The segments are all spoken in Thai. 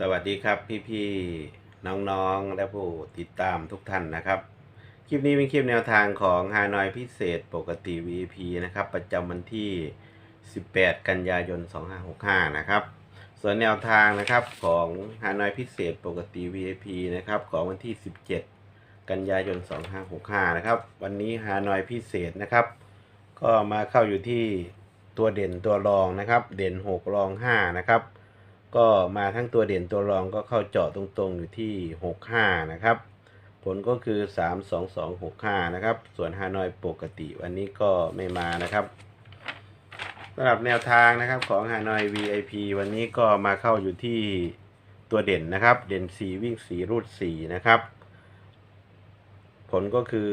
สวัสดีครับพี่ๆน้องๆ และผู้ติดตามทุกท่านนะครับ คลิปนี้เป็นคลิปแนวทางของฮานอยพิเศษปกติ VIP นะครับ ประจำวันที่ 18 กันยายน 2565 นะครับ ส่วนแนวทางนะครับของฮานอยพิเศษปกติ VIP นะครับของวันที่ 17 กันยายน 2565 นะครับ วันนี้ฮานอยพิเศษนะครับ ก็มาเข้าอยู่ที่ตัวเด่นตัวรองนะครับ เด่น 6 รอง 5 นะครับ ก็มาทั้งตัวเด่นตัวรองก็เข้าเจาะตรงๆอยู่ที่ 65 นะครับ ผลก็คือ 3 2 2 6 5 นะครับ ส่วนฮานอยปกติวันนี้ก็ไม่มานะครับสำหรับแนวทางนะครับของฮานอย VIP วันนี้ก็มาเข้าอยู่ที่ตัวเด่นนะครับ เด่น 4 วิ่ง 4 รูด 4 นะครับ ผลก็คือ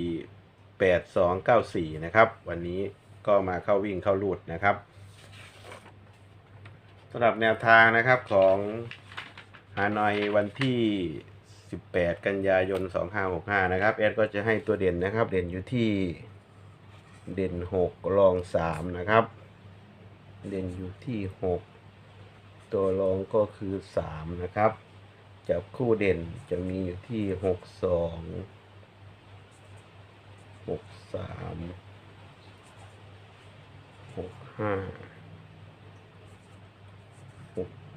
4 8 2 9 4 นะครับ วันนี้ก็มาเข้าวิ่งเข้ารูดนะครับ สำหรับแนวทางนะครับของฮานอยวันที่ 18 กันยายน 2565 นะครับ แอดก็จะให้ตัวเด่นนะครับ เด่นอยู่ที่เด่น 6 รอง 3 นะครับ เด่นอยู่ที่ 6 ตัวรองก็คือ 3 นะครับจับคู่เด่นจะมีอยู่ที่ 6 2หกสามหกห้าหก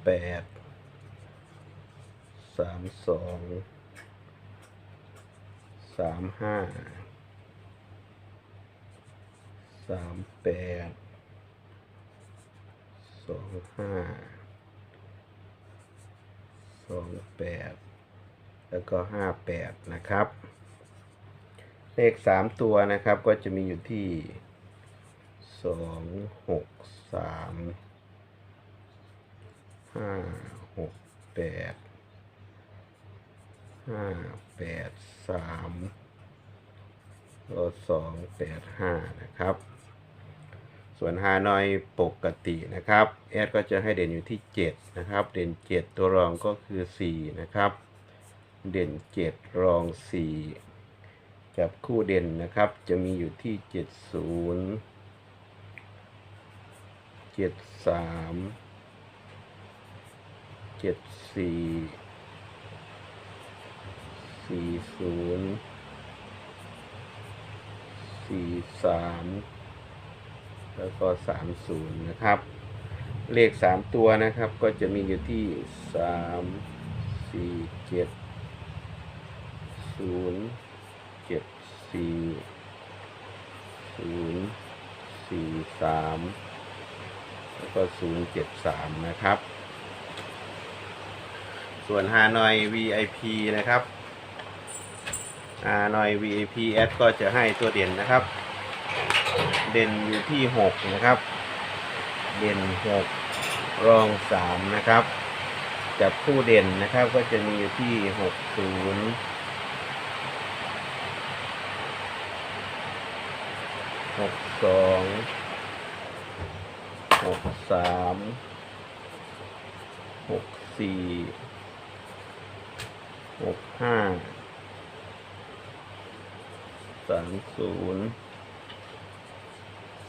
แปดสามสองสามห้าสามแปดสองห้าสองแปดแล้วก็ห้าแปดนะครับ เลขสามตัวนะครับก็จะมีอยู่ที่สองหกสาม ห้าหกแปดห้าแปดสามก็สองแปดห้านะครับ ส่วนฮานอยปกตินะครับ แอดก็จะให้เด่นอยู่ที่เจ็ดนะครับ เด่นเจ็ดตัวรองก็คือสี่นะครับ เด่นเจ็ดรองสี่จับคู่เด่นนะครับ จะมีอยู่ที่เจ็ดศูนย์เจ็ดสาม เจ็ดสี่สี่ศูนย์สี่สามแล้วก็สามศูนย์นะครับ เลขสามตัวนะครับก็จะมีอยู่ที่สามสี่เจ็ดศูนย์เจ็ดสี่ศูนย์สี่สามแล้วก็ศูนย์เจ็ดสามนะครับ ส่วนฮานอย VIP นะครับฮานอย VIP แอดก็จะให้ตัวเด่นนะครับ เด่นอยู่ที่หกนะครับ เด่นหกรองสามนะครับจับคู่เด่นนะครับก็จะมีอยู่ที่หกศูนย์ หกห้าสามศูนย์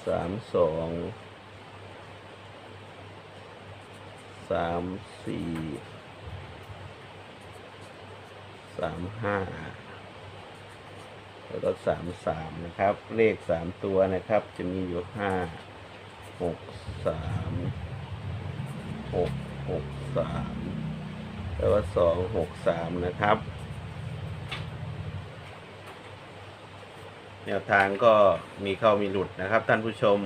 สามสองสามสี่สามห้าแล้วก็สามสามนะครับ เลขสามตัวนะครับ จะมีอยู่ห้าหกสามหกหกสาม แล้วก็สองหกสามนะครับ แนวทางก็มีเข้ามีหลุดนะครับท่านผู้ชม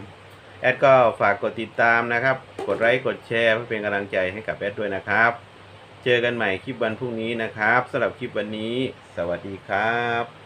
แอดก็ฝากกดติดตามนะครับ กดไลค์กดแชร์เพื่อเป็นกำลังใจให้กับแอดด้วยนะครับ เจอกันใหม่คลิปวันพรุ่งนี้นะครับสำหรับคลิปวันนี้ สวัสดีครับ